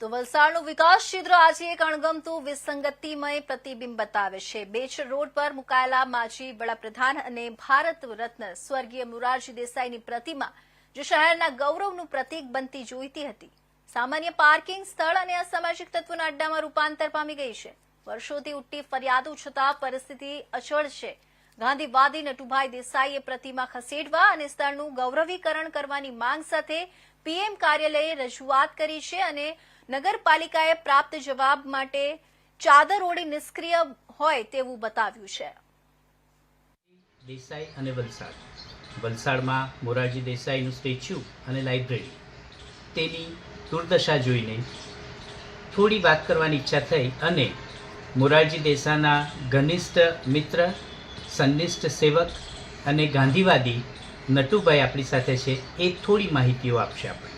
તો વલસાડનું વિકાસ ચિત્ર આજે એક અણગમતું, વિસંગતિમય પ્રતિબિંબ બતાવે છે. બેચ રોડ પર મુકાયેલા માજી વડાપ્રધાન અને ભારત રત્ન સ્વર્ગીય મોરારજી દેસાઈની પ્રતિમા જે શહેરના ગૌરવનું પ્રતીક બનતી જોઈતી હતી. સામાન્ય પાર્કિંગ સ્થળ અને અસામાજિક તત્વોના અડ્ડામાં રૂપાંતર પામી ગઈ છે. વર્ષોથી ઉઠતી ફરિયાદો છતાં પરિસ્થિતિ અચળ છે. ગાંધીવાદી નટુભાઈ દેસાઈએ પ્રતિમા ખસેડવા અને સ્થળનું ગૌરવીકરણ કરવાની માંગ સાથે પીએમ કાર્યાલયે રજૂઆત કરી છે અને નગરપાલિકાએ પ્રાપ્ત જવાબ માટે ચાદર ઓઢી નિષ્ક્રિય હોય તેવું બતાવ્યું છે. દેસાઈ અને વલસાડ. વલસાડમાં મોરારજી દેસાઈનું સ્ટેચ્યુ અને લાઇબ્રેરી. તેની દુર્દશા જોઈને થોડી વાત કરવાની ઈચ્છા થઈ અને મોરારજી દેસાઈના ઘનિષ્ઠ મિત્ર, સંનિષ્ઠ સેવક અને ગાંધીવાદી નટુભાઈ આપણી સાથે છે એ થોડી માહિતીઓ આપશે આપણને.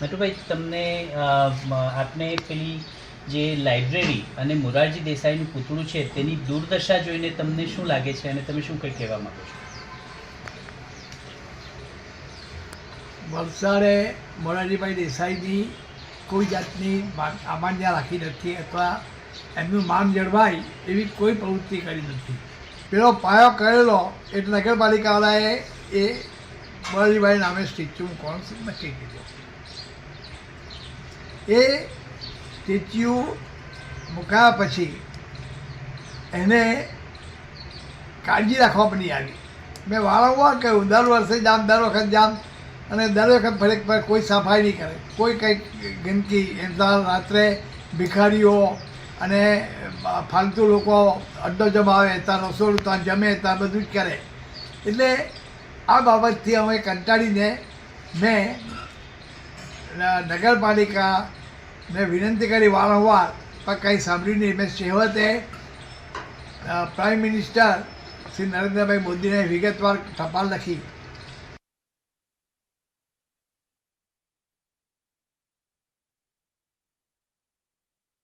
નટુભાઈ તમને આપને પેલી જે લાઇબ્રેરી અને મોરારજી દેસાઈનું પૂતળું છે, તેની દુર્દશા જોઈને તમને શું લાગે છે અને તમે શું કંઈ કહેવા માગો છો? વલસાડે મોરારજીભાઈ દેસાઈની કોઈ જાતની અમાન્ય રાખી નથી અથવા એમનું માન જળવાય એવી કોઈ પ્રવૃત્તિ કરી નથી. પેલો પાયો કરેલો એટલે નગરપાલિકાવાળાએ એ મોરારજીભાઈ નામે સ્ટેચ્યુ કોણ નક્કી કર્યું. એ સ્ટેચ્યુ મૂક્યા પછી એને કાળજી રાખવા નહીં આવી. મેં વારંવાર કહ્યું, દર વર્ષે જામ, દર વખત જામ. અને દર વખત ફરેક પર કોઈ સફાઈ નહીં કરે. કોઈ કંઈક ગંદકી એમના રાત્રે ભિખારીઓ અને ફાલતુ લોકો અડ્ડો જમાવે ત્યાં રસોડું, ત્યાં જમે, ત્યાં બધું જ કરે. એટલે આ બાબતથી અમે કંટાળીને મેં ન- નગરપાલિકાને વિનંતી કરી વારંવાર, પણ કંઈ સાંભળ્યું નહીં. મેં છેવટે પ્રાઇમ મિનિસ્ટર શ્રી નરેન્દ્રભાઈ મોદીને વિગતવાર ટપાલ લખી.